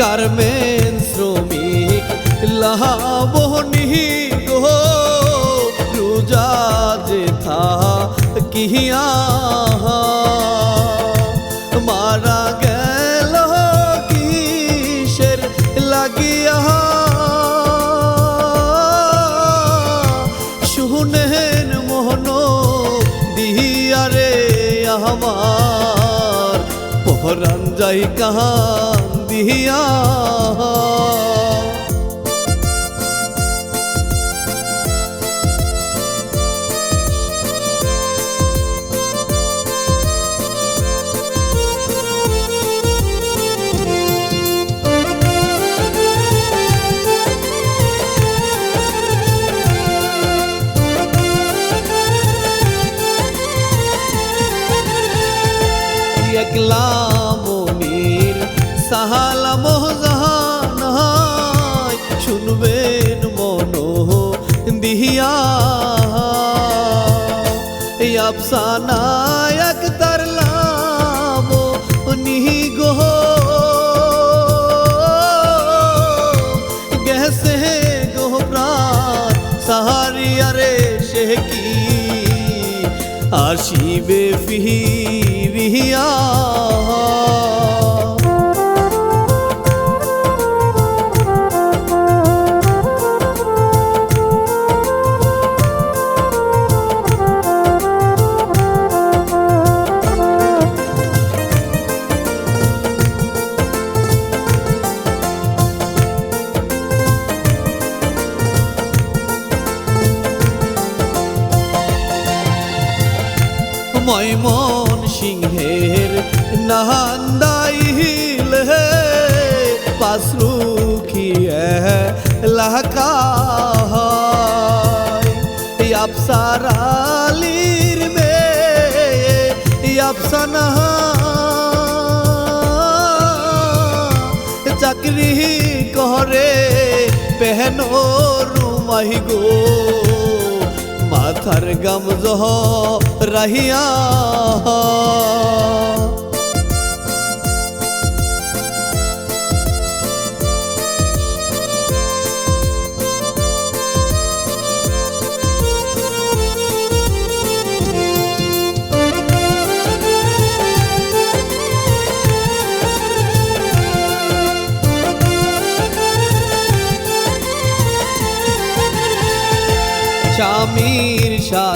Garment শ্রমিক লাবণী গো রোজা যে থা কিহিয়া মারা গেল কিসের লাগিয়া শুনেন মোহন দিয়ারে আমার পহরান যাই কাহান দিয়া দিহিয়া এই আফসানা এক তারলাম নিহি গো গেছে গো প্রাণ সাহারিয়ারে সে কি আসিবে ফিরিয়া ময়মন সিংহের নান্দাইলে পাসরুখিয়ে লাকাই আফসারালির মে আফসানা চাকরি করে পেহনো রুমাহি গো। মাথার গাম জহ রাহিয়া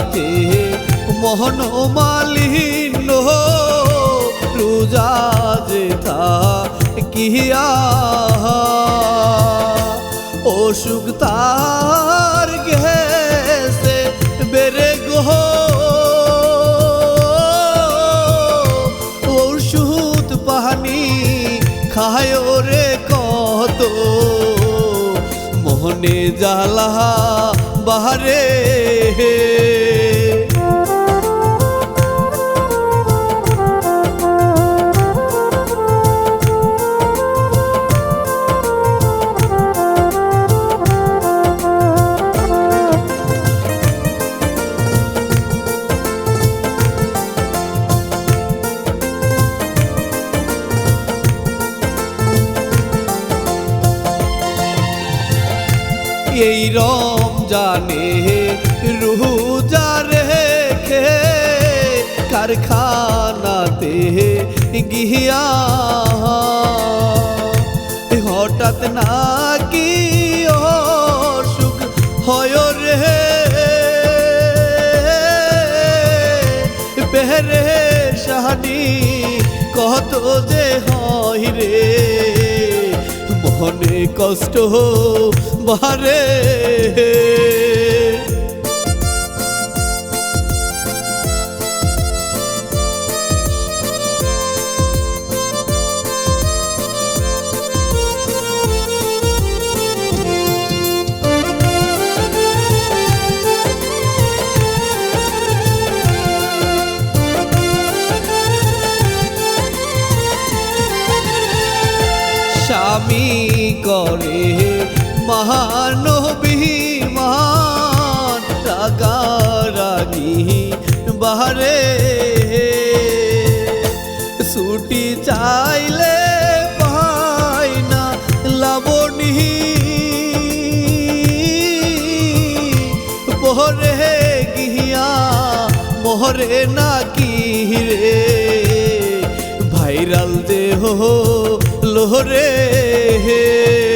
সাথে মোহন মালিন্য রোজা যেথা কিয়া অসুখ তার গেছে বেড়ে গো ওষুধ পাহানি খায় রে কত। মোহনে জ্বালা বাহারে এই রমজানে রুজা রেখে কারখানাতে গিয়া হঠাৎ নাকি অসুখ হয় রে। পেহরে শাহানি কত যে হয় রে। মনে কষ্ট বারে মহানবিমান রাগারাগি বাহারে। ছুটি চাইলে পাই না পহরে গিয়া মোহরে নাকি রে। ভাইরাল দেহ লোহরে কান্দে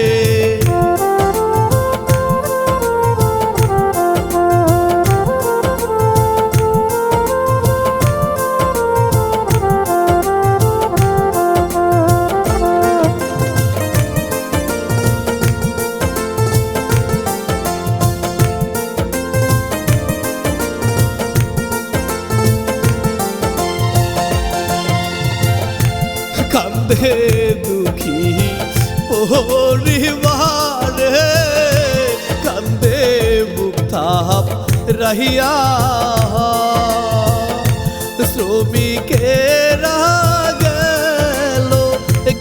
রহিয়া শ্রমিকেরা গেল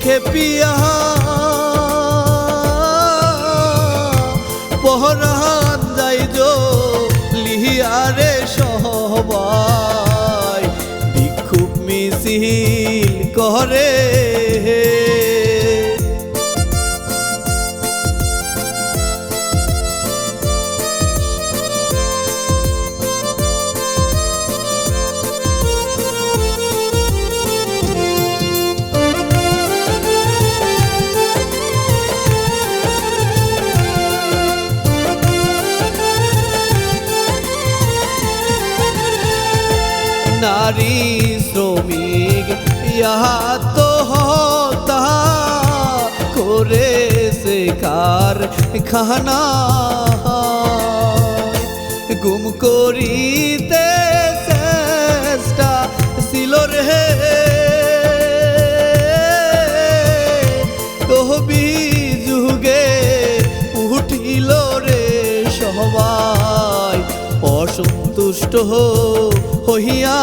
খেপিয়া পহরান যাই যো লিহিয়ারে সবাই বিক্ষোভ মিছিল করে নারী শ্রমিক, ইহা তো হতা করে শেখার খানা গুম করিতে চেষ্টা ছিল রে। তহবি যুগে উঠিল রে সবাই, অসন্তুষ্ট হইয়া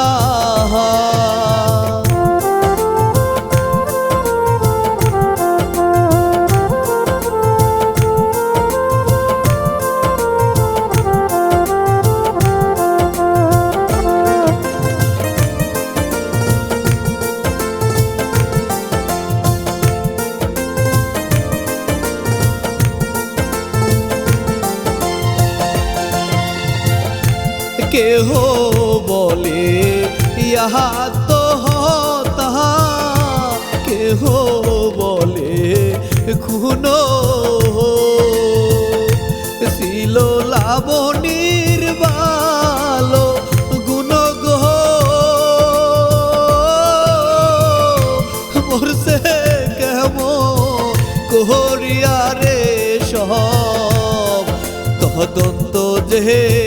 কেহ বলে, ইহা তো তাহা কেহ বলে, খুনো ছিল লাবণীর বালো গুণ মরছে কেমন কোহরিয়া রে সব তদন্ত যে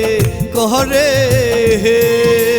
করে বাংচুর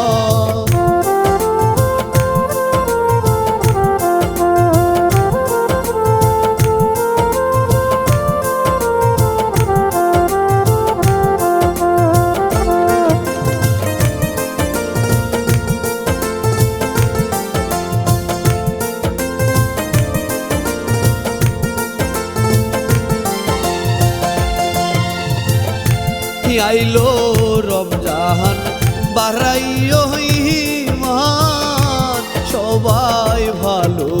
বাড়াইও ইমান সবাই ভালো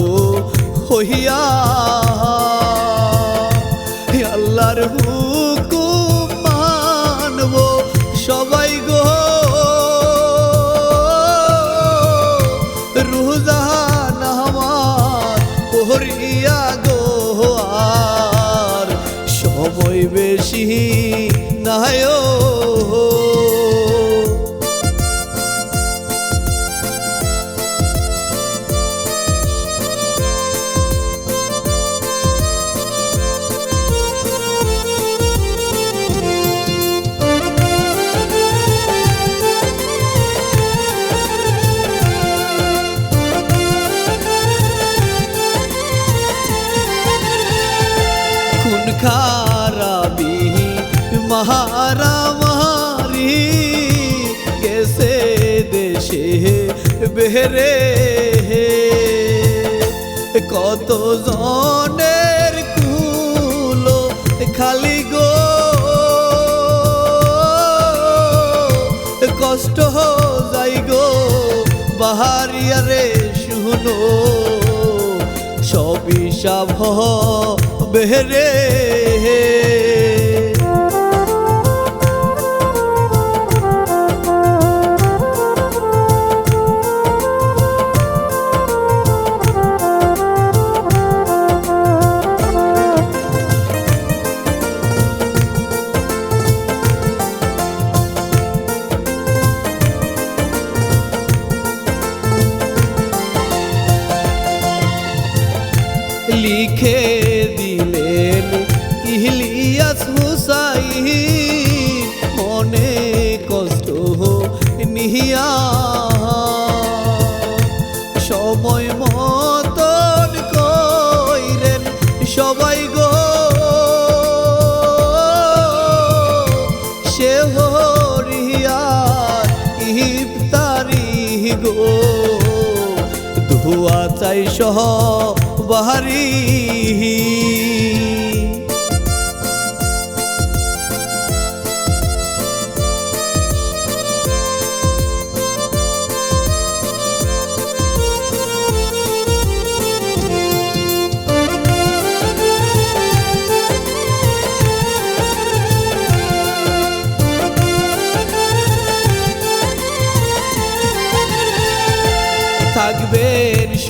হইয়া। আল্লাহর মানব সবাই গো। রুজান আমার পহরিয়া গো আর সময় বেশি নায় খারাপি মহারা কেসে দেশে বেহরে কত জনের কুলো খালি গো। কষ্ট যাই গো, বাহারিয়ারে শুনো। সবিষাভ বেহরে সবাই গো। সে হরিয়ার ইফতারি গো। ধুয়া চাই সহ বাহারি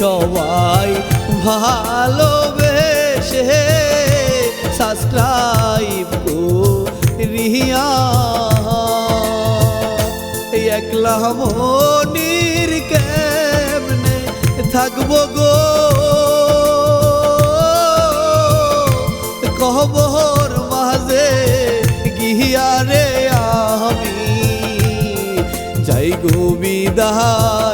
সবাই ভালোবেসে সাবস্ক্রাইব রিয়া একলা মনির কেমনে থাকব গো? কহবর মাঝে গিয়া রে আমি। যাই গো বিদায়।